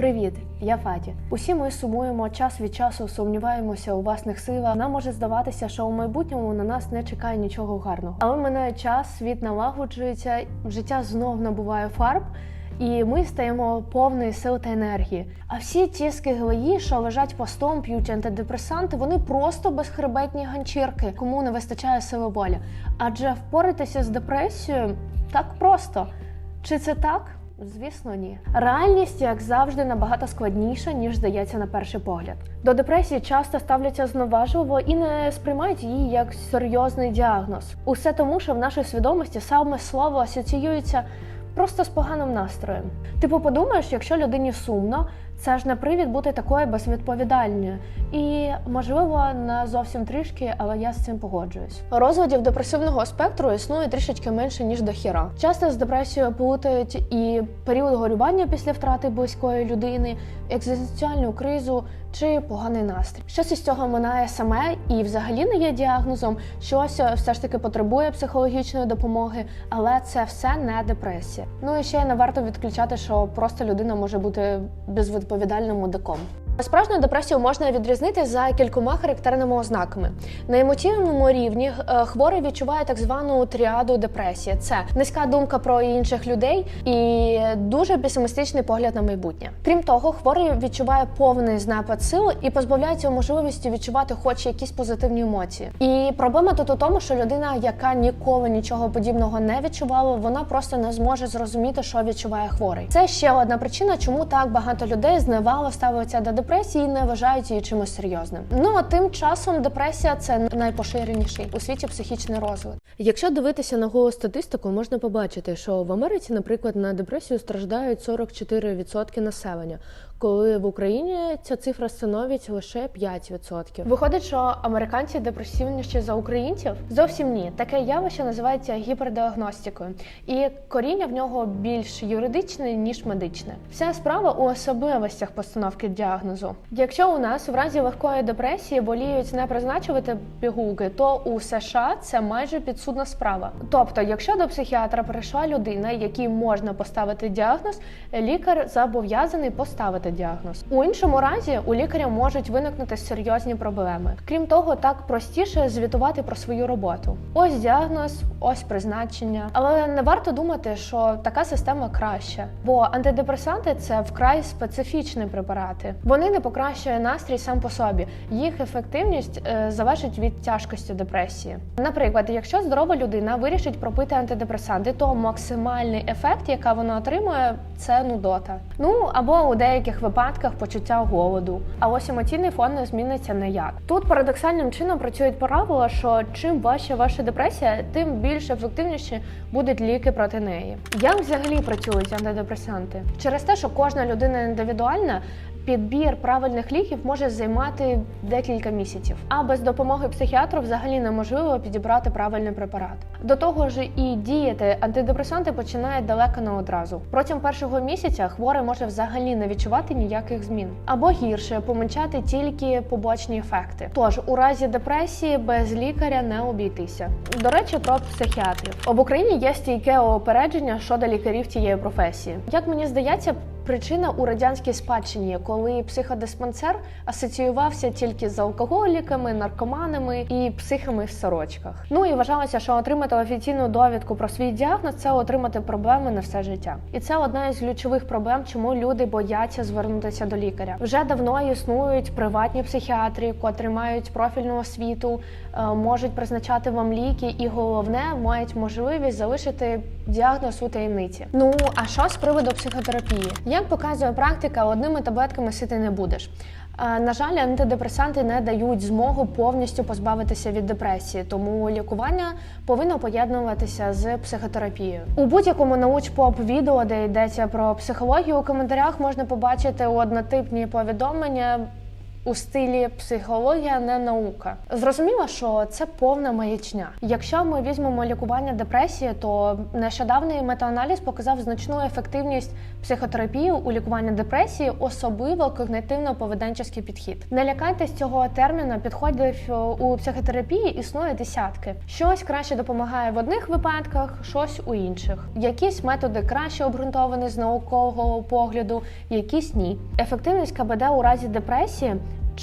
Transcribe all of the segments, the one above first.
Привіт, я Фаті. Усі ми сумуємо час від часу, сумніваємося у власних силах. Нам може здаватися, що у майбутньому на нас не чекає нічого гарного. Але минає час, світ налагоджується, життя знов набуває фарб. І ми стаємо повною сил та енергії. А всі ті скиглеї, що лежать постом, п'ють антидепресанти, вони просто безхребетні ганчірки, кому не вистачає сили волі. Адже впоратися з депресією так просто. Чи це так? Звісно, ні. Реальність, як завжди, набагато складніша, ніж здається на перший погляд. До депресії часто ставляться зневажливо і не сприймають її як серйозний діагноз. Усе тому, що в нашій свідомості саме слово асоціюється просто з поганим настроєм. Типу, подумаєш, якщо людині сумно, це ж не привід бути такою безвідповідальною. І можливо не зовсім трішки, але я з цим погоджуюсь. Розладів депресивного спектру існує трішечки менше ніж до хіра. Часто з депресією плутають і період горювання після втрати близької людини, екзистенціальну кризу чи поганий настрій. Щось із цього минає саме і взагалі не є діагнозом. Щось все ж таки потребує психологічної допомоги, але це все не депресія. Ну і ще не варто відключати, що просто людина може бути безвідповідальним мудаком. Справжню депресію можна відрізнити за кількома характерними ознаками. На емоційному рівні е, хворий відчуває так звану тріаду депресії. Це низька думка про інших людей і дуже песимістичний погляд на майбутнє. Крім того, хворий відчуває повний знепад сил і позбавляється можливості відчувати хоч якісь позитивні емоції. І проблема тут у тому, що людина, яка ніколи нічого подібного не відчувала, вона просто не зможе зрозуміти, що відчуває хворий. Це ще одна причина, чому так багато людей зневало ставиться до депресії і не вважають її чимось серйозним. Ну а тим часом депресія це найпоширеніший у світі психічний розлад. Якщо дивитися на голу статистику, можна побачити, що в Америці, наприклад, на депресію страждають 44% населення. Коли в Україні ця цифра становить лише 5%. Виходить, що американці депресивніші за українців? Зовсім ні. Таке явище називається гіпердіагностикою, і коріння в нього більш юридичне ніж медичне. Вся справа у особливостях постановки діагнозу. Якщо у нас в разі легкої депресії боліють не призначувати пігулки, то у США це майже підсудна справа. Тобто, якщо до психіатра прийшла людина, якій можна поставити діагноз, лікар зобов'язаний поставити діагноз. У іншому разі у лікаря можуть виникнути серйозні проблеми. Крім того, так простіше звітувати про свою роботу. Ось діагноз, ось призначення. Але не варто думати, що така система краща, бо антидепресанти це вкрай специфічні препарати. Вони не покращують настрій сам по собі. Їх ефективність е, залежить від тяжкості депресії. Наприклад, якщо здорова людина вирішить пропити антидепресанти, то максимальний ефект, який вона отримує, це нудота. Ну або у деяких випадках почуття голоду. А ось емоційний фон не зміниться ніяк. Тут парадоксальним чином працюють правила, що чим важча ваша депресія, тим більш ефективніші будуть ліки проти неї. Як взагалі працюють антидепресанти? Через те, що кожна людина індивідуальна. Підбір правильних ліків може займати декілька місяців, а без допомоги психіатру взагалі неможливо підібрати правильний препарат. До того ж, і діяти антидепресанти починають далеко не одразу. Протягом першого місяця хворий може взагалі не відчувати ніяких змін, або гірше помічати тільки побочні ефекти. Тож у разі депресії без лікаря не обійтися. До речі, про психіатрів в Україні є стійке опередження щодо лікарів цієї професії. Як мені здається. Причина у радянській спадщині, коли психодиспансер асоціювався тільки з алкоголіками, наркоманами і психами в сорочках. Ну і вважалося, що отримати офіційну довідку про свій діагноз це отримати проблеми на все життя. І це одна із ключових проблем, чому люди бояться звернутися до лікаря. Вже давно існують приватні психіатрі, котрі мають профільну освіту, е, можуть призначати вам ліки, і головне мають можливість залишити діагноз у таємниці. Ну а що з приводу психотерапії? Як показує практика, одними таблетками сити не будеш. Е, На жаль, антидепресанти не дають змогу повністю позбавитися від депресії, тому лікування повинно поєднуватися з психотерапією. У будь-якому науч-поп відео, де йдеться про психологію, у коментарях можна побачити однотипні повідомлення. У стилі психологія не наука. Зрозуміло, що це повна маячня. Якщо ми візьмемо лікування депресії, то нещодавний метааналіз показав значну ефективність психотерапії у лікуванні депресії, особливо когнитивно-поведенчий підхід. Не лякайтесь цього терміну, підходів у психотерапії існує десятки. Щось краще допомагає в одних випадках, щось у інших. Якісь методи краще обґрунтовані з наукового погляду, якісь ні. Ефективність КБД у разі депресії.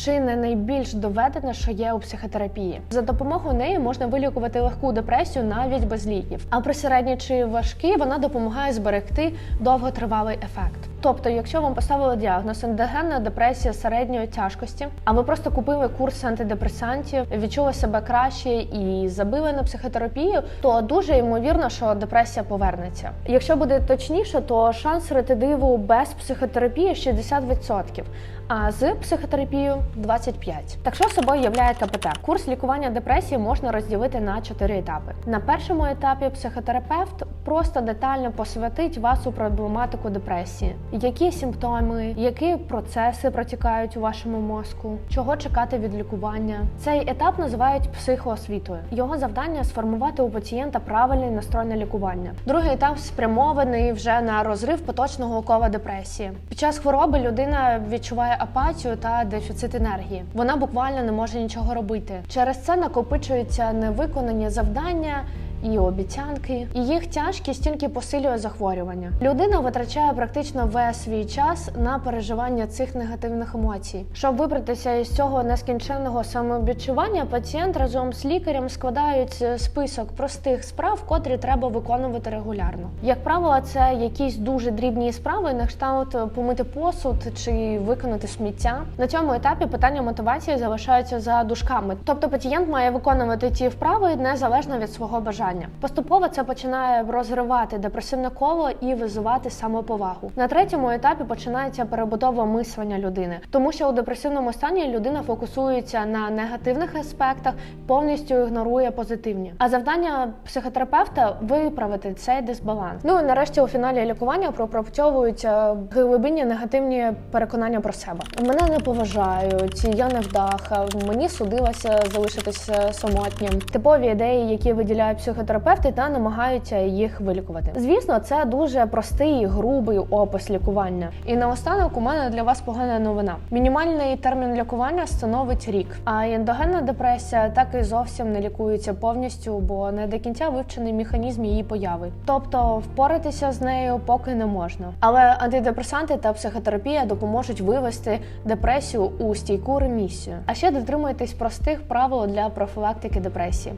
Чи не найбільш доведена, що є у психотерапії за допомогою неї можна вилікувати легку депресію навіть без ліків. А при середній чи важкій вона допомагає зберегти довготривалий ефект. Тобто, якщо вам поставили діагноз ендогенна депресія середньої тяжкості, а ви просто купили курс антидепресантів, відчули себе краще і забили на психотерапію, то дуже ймовірно, що депресія повернеться. Якщо буде точніше, то шанс рецидиву без психотерапії 60%. А з психотерапією 25. Так що собою являє КПТ? Курс лікування депресії можна розділити на чотири етапи. На першому етапі психотерапевт просто детально посвятить вас у проблематику депресії, які симптоми, які процеси протікають у вашому мозку, чого чекати від лікування. Цей етап називають психоосвітою. Його завдання сформувати у пацієнта правильний настрой на лікування. Другий етап спрямований вже на розрив поточного кола депресії. Під час хвороби людина відчуває апатію та дефіцит енергії. Вона буквально не може нічого робити. Через це накопичуються невиконані завдання. І обіцянки, і їх тяжкість тільки посилює захворювання. Людина витрачає практично весь свій час на переживання цих негативних емоцій. Щоб вибратися із цього нескінченного самовідчування, пацієнт разом з лікарем складають список простих справ, котрі треба виконувати регулярно. Як правило, це якісь дуже дрібні справи, на кшталт помити посуд чи виконати сміття. На цьому етапі питання мотивації залишаються за дужками. Тобто пацієнт має виконувати ті вправи незалежно від свого бажання. Поступово це починає розривати депресивне коло і визивати самоповагу. На третьому етапі починається перебудова мислення людини, тому що у депресивному стані людина фокусується на негативних аспектах, повністю ігнорує позитивні. А завдання психотерапевта виправити цей дисбаланс. Ну і нарешті у фіналі лікування пропрацьовуються глибинні негативні переконання про себе. Мене не поважають, я не вдаха, мені судилося залишитися самотнім. Типові ідеї, які виділяють психотерапевти, та намагаються їх вилікувати. Звісно, це дуже простий, грубий опис лікування. І наостанок у мене для вас погана новина. Мінімальний термін лікування становить рік. А ендогенна депресія так і зовсім не лікується повністю, бо не до кінця вивчений механізм її появи. Тобто впоратися з нею поки не можна. Але антидепресанти та психотерапія допоможуть вивести депресію у стійку ремісію. А ще дотримуйтесь простих правил для профілактики депресії.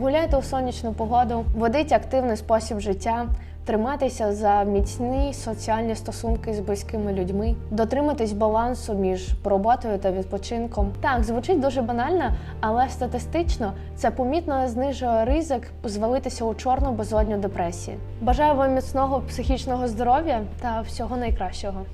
Гуляйте у сонячну погоду, ведіть активний спосіб життя, тримайтеся за міцні соціальні стосунки з близькими людьми, дотримуйтесь балансу між роботою та відпочинком. Так, звучить дуже банально, але статистично це помітно знижує ризик звалитися у чорну безодню депресії. Бажаю вам міцного психічного здоров'я та всього найкращого.